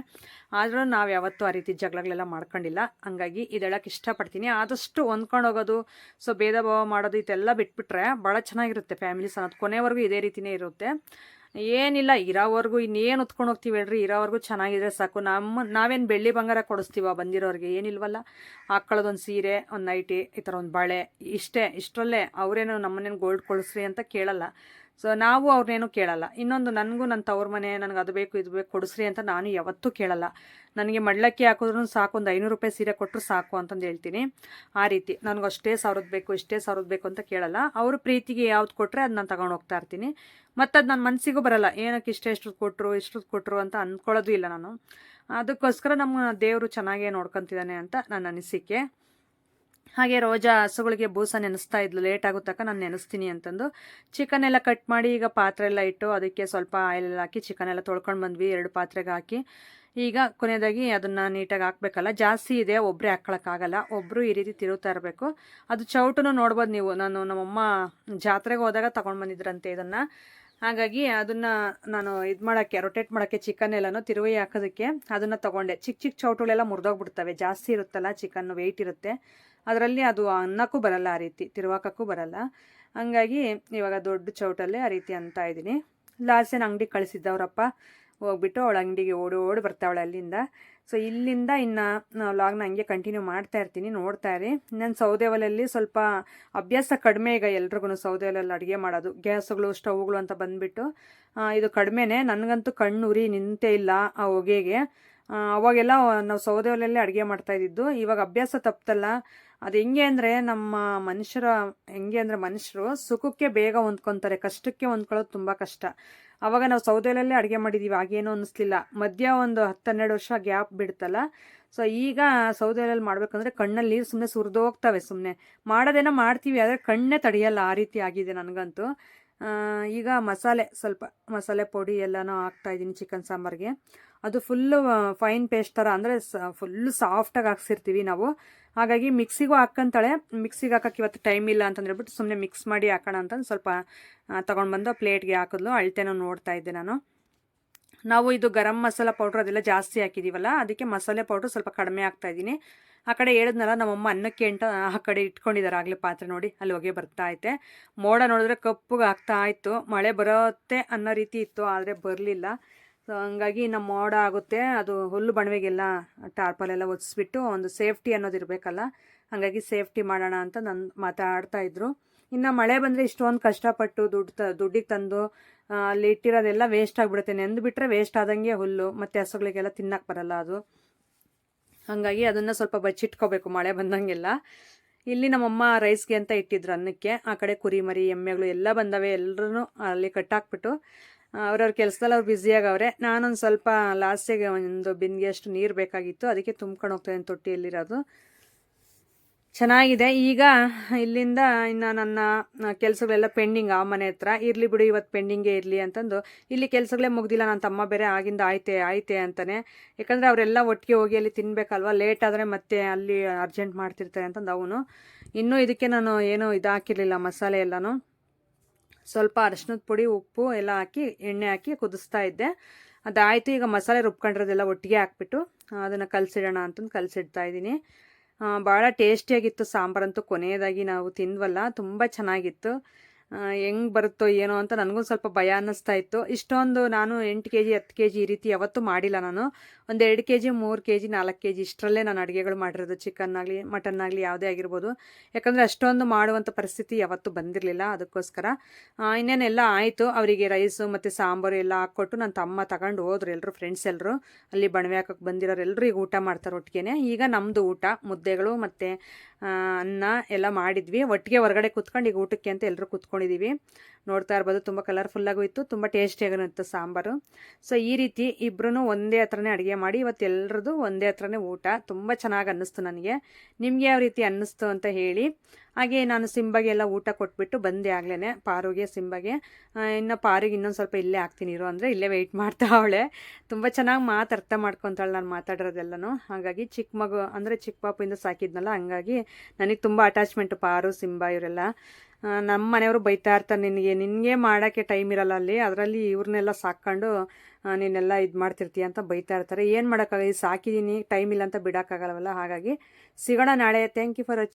ಆದರೂ ನಾವು ಯಾವತ್ತೂ ಆ ರೀತಿ ಜಗಳಗಳೆಲ್ಲ ಮಾಡ್ಕೊಂಡಿಲ್ಲ. ಹಂಗಾಗಿ ಇದೇಳಕ್ಕೆ ಇಷ್ಟಪಡ್ತೀನಿ. ಆದಷ್ಟು ಹೊಂದ್ಕೊಂಡು ಹೋಗೋದು ಸೊ ಭೇದ ಭಾವ ಮಾಡೋದು, ಇದೆಲ್ಲ ಬಿಟ್ಬಿಟ್ರೆ ಭಾಳ ಚೆನ್ನಾಗಿರುತ್ತೆ. ಫ್ಯಾಮಿಲೀಸ್ ಅನ್ನೋದು ಕೊನೆವರೆಗೂ ಇದೇ ರೀತಿನೇ ಇರುತ್ತೆ. ಏನಿಲ್ಲ, ಇರೋವರೆಗೂ ಇನ್ನೇನು ಹೊತ್ಕೊಂಡು ಹೋಗ್ತೀವಿ ಹೇಳ್ರಿ. ಇರೋವರೆಗೂ ಚೆನ್ನಾಗಿದ್ರೆ ಸಾಕು. ನಮ್ಮ ನಾವೇನು ಬೆಳ್ಳಿ ಬಂಗಾರ ಕೊಡಿಸ್ತೀವ ಬಂದಿರೋರಿಗೆ? ಏನಿಲ್ವಲ್ಲ? ಹಾಕ್ಕೊಳ್ಳೋದೊಂದು ಸೀರೆ, ಒಂದು ನೈಟಿ ಈ ಥರ ಒಂದು ಬಳೆ. ಇಷ್ಟೇ, ಇಷ್ಟರಲ್ಲೇ ಅವರೇನು ನಮ್ಮನ್ನೇನು ಗೋಲ್ಡ್ ಕೊಡಿಸ್ರಿ ಅಂತ ಕೇಳಲ್ಲ. ಸೊ ನಾವು ಅವ್ರನ್ನೇನು ಕೇಳಲ್ಲ. ಇನ್ನೊಂದು ನನಗೂ ನನ್ನ ತವ್ರ ಮನೆ, ನನಗೆ ಅದು ಬೇಕು, ಇದು ಬೇಕು, ಕೊಡಿಸ್ರಿ ಅಂತ ನಾನು ಯಾವತ್ತೂ ಕೇಳಲ್ಲ. ನನಗೆ ಮಡ್ಲಕ್ಕಿ ಹಾಕಿದ್ರು ಸಾಕು, ಒಂದು ಐನೂರು ರೂಪಾಯಿ ಸೀರೆ ಕೊಟ್ಟರು ಸಾಕು ಅಂತಂದು ಹೇಳ್ತೀನಿ. ಆ ರೀತಿ. ನನಗೆ ಅಷ್ಟೇ ಸಾವಿರದ್ದು ಬೇಕು, ಇಷ್ಟೇ ಸಾವಿರದ್ದು ಬೇಕು ಅಂತ ಕೇಳಲ್ಲ. ಅವ್ರ ಪ್ರೀತಿಗೆ ಯಾವ್ದು ಕೊಟ್ಟರೆ ಅದು ನಾನು ತಗೊಂಡು ಹೋಗ್ತಾ ಇರ್ತೀನಿ. ಮತ್ತು ಅದು ನನ್ನ ಮನಸ್ಸಿಗೂ ಬರಲ್ಲ. ಏನಕ್ಕೆ ಇಷ್ಟೇ ಎಷ್ಟು ಕೊಟ್ಟರು ಇಷ್ಟು ಕೊಟ್ಟರು ಅಂತ ಅಂದ್ಕೊಳ್ಳೋದು ಇಲ್ಲ ನಾನು. ಅದಕ್ಕೋಸ್ಕರ ನಮ್ಮ ದೇವರು ಚೆನ್ನಾಗೇ ನೋಡ್ಕೊತಿದ್ದಾನೆ ಅಂತ ನನ್ನ ಅನಿಸಿಕೆ. ಹಾಗೆ ರೋಜಾ ಹಸುಗಳಿಗೆ ಬೂಸ ನೆನೆಸ್ತಾ ಇದ್ಲು ಲೇಟ್ ಆಗೋ ತನಕ ನಾನು ನೆನೆಸ್ತೀನಿ ಅಂತಂದು ಚಿಕನ್ ಎಲ್ಲ ಕಟ್ ಮಾಡಿ ಈಗ ಪಾತ್ರೆ ಎಲ್ಲ ಇಟ್ಟು ಅದಕ್ಕೆ ಸ್ವಲ್ಪ ಆಯಿಲ್ ಎಲ್ಲ ಹಾಕಿ ಚಿಕನ್ ಎಲ್ಲ ತೊಳ್ಕೊಂಡು ಬಂದ್ವಿ, ಎರಡು ಪಾತ್ರೆಗೆ ಹಾಕಿ. ಈಗ ಕೊನೆಯದಾಗಿ ಅದನ್ನು ನೀಟಾಗಿ ಹಾಕ್ಬೇಕಲ್ಲ, ಜಾಸ್ತಿ ಇದೆ ಒಬ್ಬರೇ ಹಾಕ್ಕೊಳಕ್ಕಾಗಲ್ಲ ಒಬ್ಬರು ಈ ರೀತಿ ತಿರುತ್ತಾ ಇರಬೇಕು. ಅದು ಚೌಟನು ನೋಡ್ಬೋದು ನೀವು. ನಾನು ನಮ್ಮಮ್ಮ ಜಾತ್ರೆಗೆ ಹೋದಾಗ ತೊಗೊಂಡು ಬಂದಿದ್ರಂತೆ ಇದನ್ನು. ಹಾಗಾಗಿ ಅದನ್ನು ನಾನು ಇದು ಮಾಡೋಕ್ಕೆ ರೊಟೇಟ್ ಮಾಡೋಕ್ಕೆ ಚಿಕನ್ ಎಲ್ಲನೂ ತಿರುವಿ ಹಾಕೋದಕ್ಕೆ ಅದನ್ನು ತಗೊಂಡೆ. ಚಿಕ್ಕ ಚಿಕ್ಕ ಚೌಟುಗಳೆಲ್ಲ ಮುರಿದೋಗ್ಬಿಡ್ತವೆ. ಜಾಸ್ತಿ ಇರುತ್ತಲ್ಲ ಚಿಕನ್ ವೆಯ್ಟ್ ಇರುತ್ತೆ. ಅದರಲ್ಲಿ ಅದು ಅನ್ನಕ್ಕೂ ಬರಲ್ಲ, ಆ ರೀತಿ ತಿರುವಾಕಕ್ಕೂ ಬರಲ್ಲ. ಹಂಗಾಗಿ ಇವಾಗ ದೊಡ್ಡ ಚೌಟಲ್ಲೇ ಆ ರೀತಿ ಅಂತ ಇದ್ದೀನಿ. ಲಾಸ್ಟೇನು ಅಂಗಡಿಗೆ ಕಳಿಸಿದ್ದವ್ರಪ್ಪ ಹೋಗ್ಬಿಟ್ಟು ಅವಳ ಅಂಗಡಿಗೆ ಓಡಿ ಓಡಿ ಬರ್ತಾವಳೆ ಅಲ್ಲಿಂದ. ಸೊ ಇಲ್ಲಿಂದ ಇನ್ನು ವ್ಲಾಗ್ನ ಹಂಗೆ ಕಂಟಿನ್ಯೂ ಮಾಡ್ತಾ ಇರ್ತೀನಿ, ನೋಡ್ತಾ ಇರಿ. ನನ್ನ ಸೌದೆ ಒಲೆಯಲ್ಲಿ ಸ್ವಲ್ಪ ಅಭ್ಯಾಸ ಕಡಿಮೆ ಈಗ ಎಲ್ರಿಗೂ ಸೌದೆ ಒಲೆಯಲ್ಲಿ ಅಡುಗೆ ಮಾಡೋದು. ಗ್ಯಾಸ್ಗಳು, ಸ್ಟವ್ಗಳು ಅಂತ ಬಂದುಬಿಟ್ಟು ಇದು ಕಡಿಮೆನೇ. ನನಗಂತೂ ಕಣ್ಣು ಉರಿ ನಿಂತೇ ಇಲ್ಲ ಆ ಹೊಗೆಗೆ. ಅವಾಗೆಲ್ಲ ನಾವು ಸೌದೆ ಒಲೆಯಲ್ಲೇ ಅಡುಗೆ ಮಾಡ್ತಾ ಇದ್ದಿದ್ದು. ಇವಾಗ ಅಭ್ಯಾಸ ತಪ್ಪಲ್ಲ ಅದು ಹೆಂಗೆ ಅಂದರೆ ನಮ್ಮ ಮನುಷ್ಯರ, ಹೆಂಗೆ ಅಂದರೆ ಮನುಷ್ಯರು ಸುಖಕ್ಕೆ ಬೇಗ ಹೊಂದ್ಕೊತಾರೆ, ಕಷ್ಟಕ್ಕೆ ಹೊಂದ್ಕೊಳ್ಳೋದು ತುಂಬ ಕಷ್ಟ. ಅವಾಗ ನಾವು ಸೌದೆಯಲ್ಲೇ ಅಡುಗೆ ಮಾಡಿದ್ದೀವಿ ಆಗೇನೂ ಅನ್ನಿಸ್ಲಿಲ್ಲ. ಮಧ್ಯ ಒಂದು ಹತ್ತು ಹನ್ನೆರಡು ವರ್ಷ ಗ್ಯಾಪ್ ಬಿಡ್ತಲ್ಲ ಸೊ ಈಗ ಸೌದೆಯಲ್ಲಿ ಮಾಡಬೇಕಂದ್ರೆ ಕಣ್ಣಲ್ಲಿ ನೀರು ಸುಮ್ಮನೆ ಸುರಿದೋಗ್ತವೆ ಸುಮ್ಮನೆ ಮಾಡೋದೇನೋ ಮಾಡ್ತೀವಿ, ಆದರೆ ಕಣ್ಣೇ ತಡೆಯಲ್ಲ, ಆ ರೀತಿ ಆಗಿದೆ ನನಗಂತೂ. ಈಗ ಮಸಾಲೆ ಸ್ವಲ್ಪ ಮಸಾಲೆ ಪುಡಿ ಎಲ್ಲನೂ ಹಾಕ್ತಾಯಿದ್ದೀನಿ ಚಿಕನ್ ಸಾಂಬಾರಿಗೆ. ಅದು ಫುಲ್ಲು ಫೈನ್ ಪೇಸ್ಟ್ ಥರ ಅಂದರೆ ಫುಲ್ಲು ಸಾಫ್ಟಾಗಿ ಹಾಕ್ಸಿರ್ತೀವಿ ನಾವು. ಹಾಗಾಗಿ ಮಿಕ್ಸಿಗೂ ಹಾಕ್ಕಂತಾಳೆ ಮಿಕ್ಸಿಗೆ ಹಾಕಕ್ಕೆ ಇವತ್ತು ಟೈಮ್ ಇಲ್ಲ ಅಂತಂದ್ರೆ ಹೇಳ್ಬಿಟ್ಟು ಸುಮ್ಮನೆ ಮಿಕ್ಸ್ ಮಾಡಿ ಹಾಕೋಣ ಅಂತಂದು ಸ್ವಲ್ಪ ತೊಗೊಂಡು ಬಂದು ಪ್ಲೇಟ್ಗೆ ಹಾಕಿದ್ಲು. ಅಳತೆನೂ ನೋಡ್ತಾ ಇದ್ದೆ ನಾನು. ನಾವು ಇದು ಗರಂ ಮಸಾಲೆ ಪೌಡ್ರ್ ಅದೆಲ್ಲ ಜಾಸ್ತಿ ಹಾಕಿದ್ದೀವಲ್ಲ ಅದಕ್ಕೆ ಮಸಾಲೆ ಪೌಡ್ರ್ ಸ್ವಲ್ಪ ಕಡಿಮೆ ಆಗ್ತಾ ಇದ್ದೀನಿ. ಆ ಕಡೆ ಹೇಳಿದ್ನಲ್ಲ, ನಮ್ಮಮ್ಮ ಅನ್ನಕ್ಕೆ ಅಂತ ಆ ಕಡೆ ಇಟ್ಕೊಂಡಿದ್ದಾರೆ ಆಗಲೇ ಪಾತ್ರೆ ನೋಡಿ, ಅಲ್ಲಿ ಹೊಗೆ ಬರ್ತಾ ಐತೆ. ಮೋಡ ನೋಡಿದ್ರೆ ಕಪ್ಪಗೆ ಆಗ್ತಾ ಇತ್ತು. ಮಳೆ ಬರುತ್ತೆ ಅನ್ನೋ ರೀತಿ ಇತ್ತು, ಆದರೆ ಬರಲಿಲ್ಲ. ಸೊ ಹಂಗಾಗಿ ನಮ್ಮ ಮೋಡ ಆಗುತ್ತೆ. ಅದು ಹುಲ್ಲು ಬಣವೆಗೆಲ್ಲ ಟಾರ್ಪಲೆಲ್ಲ ಒದಿಸ್ಬಿಟ್ಟು ಒಂದು ಸೇಫ್ಟಿ ಅನ್ನೋದು ಇರಬೇಕಲ್ಲ. ಹಾಗಾಗಿ ಸೇಫ್ಟಿ ಮಾಡೋಣ ಅಂತ ನನ್ನ ಮಾತಾಡ್ತಾ ಇದ್ರು. ಇನ್ನು ಮಳೆ ಬಂದರೆ ಇಷ್ಟೊಂದು ಕಷ್ಟಪಟ್ಟು ದುಡ್ಡು ತ, ದುಡ್ಡಿಗೆ ತಂದು ಅಲ್ಲಿ ಇಟ್ಟಿರೋದೆಲ್ಲ ವೇಸ್ಟ್ ಆಗಿಬಿಡುತ್ತೆ. ನೆಂದು ಬಿಟ್ಟರೆ ವೇಸ್ಟ್ ಆದಂಗೆ ಹುಲ್ಲು, ಮತ್ತು ಹಸುಗಳಿಗೆಲ್ಲ ತಿನ್ನಕ್ಕೆ ಬರಲ್ಲ ಅದು. ಹಾಗಾಗಿ ಅದನ್ನು ಸ್ವಲ್ಪ ಬಚ್ಚಿಟ್ಕೋಬೇಕು ಮಳೆ ಬಂದಂಗೆಲ್ಲ. ಇಲ್ಲಿ ನಮ್ಮಮ್ಮ ರೈಸ್ಗೆ ಅಂತ ಇಟ್ಟಿದ್ರು ಅನ್ನಕ್ಕೆ. ಆ ಕಡೆ ಕುರಿ ಮರಿ ಎಮ್ಮೆಗಳು ಎಲ್ಲ ಬಂದವೆ. ಎಲ್ಲರೂ ಅಲ್ಲಿ ಕಟ್ಟಾಕ್ಬಿಟ್ಟು ಅವ್ರವ್ರ ಕೆಲಸದಲ್ಲಿ ಅವ್ರು ಬ್ಯುಸಿಯಾಗವ್ರೆ ನಾನೊಂದು ಸ್ವಲ್ಪ ಲಾಸ್ಟಿಗೆ ಒಂದು ಬಿಂದಿಗೆ ಅಷ್ಟು ನೀರು ಬೇಕಾಗಿತ್ತು. ಅದಕ್ಕೆ ತುಂಬ್ಕೊಂಡು ಹೋಗ್ತಾಯಿದ್ದೀನಿ ತೊಟ್ಟಿಯಲ್ಲಿರೋದು. ಚೆನ್ನಾಗಿದೆ. ಈಗ ಇಲ್ಲಿಂದ ಇನ್ನು ನನ್ನ ಕೆಲಸಗಳೆಲ್ಲ ಪೆಂಡಿಂಗ್ ಆ ಮನೆ ಹತ್ರ. ಇರಲಿ ಬಿಡು ಇವತ್ತು ಪೆಂಡಿಂಗೇ ಇರಲಿ ಅಂತಂದು. ಇಲ್ಲಿ ಕೆಲಸಗಳೇ ಮುಗ್ದಿಲ್ಲ. ನನ್ನ ತಮ್ಮ ಬೇರೆ ಆಗಿಂದ ಆಯ್ತೆ ಆಯ್ತೆ ಅಂತಾನೆ. ಯಾಕಂದರೆ ಅವರೆಲ್ಲ ಒಟ್ಟಿಗೆ ಹೋಗಿ ಅಲ್ಲಿ ತಿನ್ನಬೇಕಲ್ವ ಲೇಟ್ ಆದರೆ ಮತ್ತೆ ಅಲ್ಲಿ ಅರ್ಜೆಂಟ್ ಮಾಡ್ತಿರ್ತಾರೆ ಅಂತಂದು ಅವನು. ಇನ್ನೂ ಇದಕ್ಕೆ ನಾನು ಏನೂ ಇದಾಕಿರಲಿಲ್ಲ ಮಸಾಲೆ ಎಲ್ಲನೂ. ಸ್ವಲ್ಪ ಅರಶಿನದ ಪುಡಿ, ಉಪ್ಪು ಎಲ್ಲ ಹಾಕಿ ಎಣ್ಣೆ ಹಾಕಿ ಕುದಿಸ್ತಾ ಇದ್ದೆ. ಅದಾಯಿತು, ಈಗ ಮಸಾಲೆ ರುಬ್ಕೊಂಡಿರೋದೆಲ್ಲ ಒಟ್ಟಿಗೆ ಹಾಕ್ಬಿಟ್ಟು ಅದನ್ನು ಕಲಸಿಡೋಣ ಅಂತಂದು ಕಲಸಿಡ್ತಾ ಇದ್ದೀನಿ. ಭಾಳ ಟೇಸ್ಟಿಯಾಗಿತ್ತು ಸಾಂಬಾರಂತೂ ಕೊನೆಯದಾಗಿ ನಾವು ತಿಂದ್ವಲ್ಲ, ತುಂಬ ಚೆನ್ನಾಗಿತ್ತು. ಹೆಂಗೆ ಬರುತ್ತೋ ಏನೋ ಅಂತ ನನಗೂ ಸ್ವಲ್ಪ ಭಯ ಅನ್ನಿಸ್ತಾ ಇತ್ತು. ಇಷ್ಟೊಂದು ನಾನು ಎಂಟು ಕೆ ಜಿ ಹತ್ತು ಕೆ ಜಿ ಈ ರೀತಿ ಯಾವತ್ತೂ ಮಾಡಿಲ್ಲ ನಾನು. ಒಂದು ಎರಡು ಕೆ ಜಿ ಮೂರು ಕೆ ಜಿ ನಾಲ್ಕು ಕೆ ಜಿ ಇಷ್ಟರಲ್ಲೇ ನಾನು ಅಡುಗೆಗಳು ಮಾಡಿರೋದು. ಚಿಕನ್ ಆಗಲಿ, ಮಟನ್ ಆಗಲಿ ಯಾವುದೇ ಆಗಿರ್ಬೋದು. ಯಾಕಂದರೆ ಅಷ್ಟೊಂದು ಮಾಡುವಂಥ ಪರಿಸ್ಥಿತಿ ಯಾವತ್ತೂ ಬಂದಿರಲಿಲ್ಲ ಅದಕ್ಕೋಸ್ಕರ. ಇನ್ನೇನೆಲ್ಲ ಆಯಿತು. ಅವರಿಗೆ ರೈಸು ಮತ್ತು ಸಾಂಬಾರು ಎಲ್ಲ ಹಾಕ್ಕೊಟ್ಟು ನನ್ನ ತಮ್ಮ ತಗೊಂಡು ಹೋದ್ರು ಎಲ್ಲರೂ ಫ್ರೆಂಡ್ಸ್ ಎಲ್ಲರೂ ಅಲ್ಲಿ ಬಣವೆ ಹಾಕಕ್ಕೆ ಬಂದಿರೋರು ಎಲ್ಲರೂ ಈಗ ಊಟ ಮಾಡ್ತಾರೆ ಒಟ್ಟಿಗೆ ಈಗ ನಮ್ಮದು ಊಟ, ಮುದ್ದೆಗಳು ಮತ್ತು ಅನ್ನ ಎಲ್ಲ ಮಾಡಿದ್ವಿ. ಒಟ್ಟಿಗೆ ಹೊರಗಡೆ ಕುತ್ಕೊಂಡು ಈಗ ಊಟಕ್ಕೆ ಅಂತ ಎಲ್ಲರೂ ಕುತ್ಕೊಂಡಿದ್ದೀವಿ ನೋಡ್ತಾ ಇರ್ಬೋದು, ತುಂಬ ಕಲರ್ಫುಲ್ಲಾಗೂ ಇತ್ತು, ತುಂಬ ಟೇಸ್ಟಿಯಾಗಿರುತ್ತೆ ಸಾಂಬಾರು. ಸೊ ಈ ರೀತಿ ಇಬ್ಬರೂ ಒಂದೇ ಹತ್ರನೇ ಅಡುಗೆ ಮಾಡಿ, ಇವತ್ತು ಎಲ್ಲರದ್ದು ಒಂದೇ ಹತ್ರನೇ ಊಟ. ತುಂಬ ಚೆನ್ನಾಗಿ ಅನ್ನಿಸ್ತು ನನಗೆ. ನಿಮಗೆ ಯಾವ ರೀತಿ ಅನ್ನಿಸ್ತು ಅಂತ ಹೇಳಿ. ಹಾಗೆ ನಾನು ಸಿಂಬಗೆ ಎಲ್ಲ ಊಟ ಕೊಟ್ಬಿಟ್ಟು ಬಂದೆ ಆಗ್ಲೇ ಪಾರುಗೆ ಸಿಂಬಗೆ. ಇನ್ನು ಪಾರಿಗೆ ಇನ್ನೊಂದು ಸ್ವಲ್ಪ ಇಲ್ಲೇ ಹಾಕ್ತೀನಿ ಇರೋ ಅಂದರೆ ಇಲ್ಲೇ ವೆಯ್ಟ್ ಮಾಡ್ತಾ ಅವಳೆ. ತುಂಬ ಚೆನ್ನಾಗಿ ಮಾತು ಅರ್ಥ ಮಾಡ್ಕೊತಾಳೆ ನಾನು ಮಾತಾಡಿರೋದೆಲ್ಲನೂ. ಹಾಗಾಗಿ ಚಿಕ್ಕ ಮಗು ಅಂದರೆ ಚಿಕ್ಕ ಪಾಪಿಂದ ಸಾಕಿದ್ನಲ್ಲ, ಹಂಗಾಗಿ ನನಗೆ ತುಂಬ ಅಟ್ಯಾಚ್ಮೆಂಟು ಪಾರು, ಸಿಂಬ ಇವರೆಲ್ಲ. ನಮ್ಮ ಮನೆಯವರು ಬೈತಾ ಇರ್ತಾರೆ ನಿನಗೆ ನಿನಗೆ ಮಾಡೋಕ್ಕೆ ಟೈಮ್ ಇರಲ್ಲ ಅಲ್ಲಿ, ಅದರಲ್ಲಿ ಇವ್ರನ್ನೆಲ್ಲ ಸಾಕ್ಕೊಂಡು ನೀನೆಲ್ಲ ಇದು ಮಾಡ್ತಿರ್ತೀಯ ಅಂತ ಬೈತಾ ಇರ್ತಾರೆ. ಏನು ಮಾಡೋಕ್ಕಾಗಲ್ಲ ಸಾಕಿದ್ದೀನಿ ಟೈಮ್ ಇಲ್ಲ ಅಂತ ಬಿಡೋಕ್ಕಾಗಲ್ಲವಲ್ಲ. ಹಾಗಾಗಿ ಸಿಗೋಣ ನಾಳೆ. Thank you for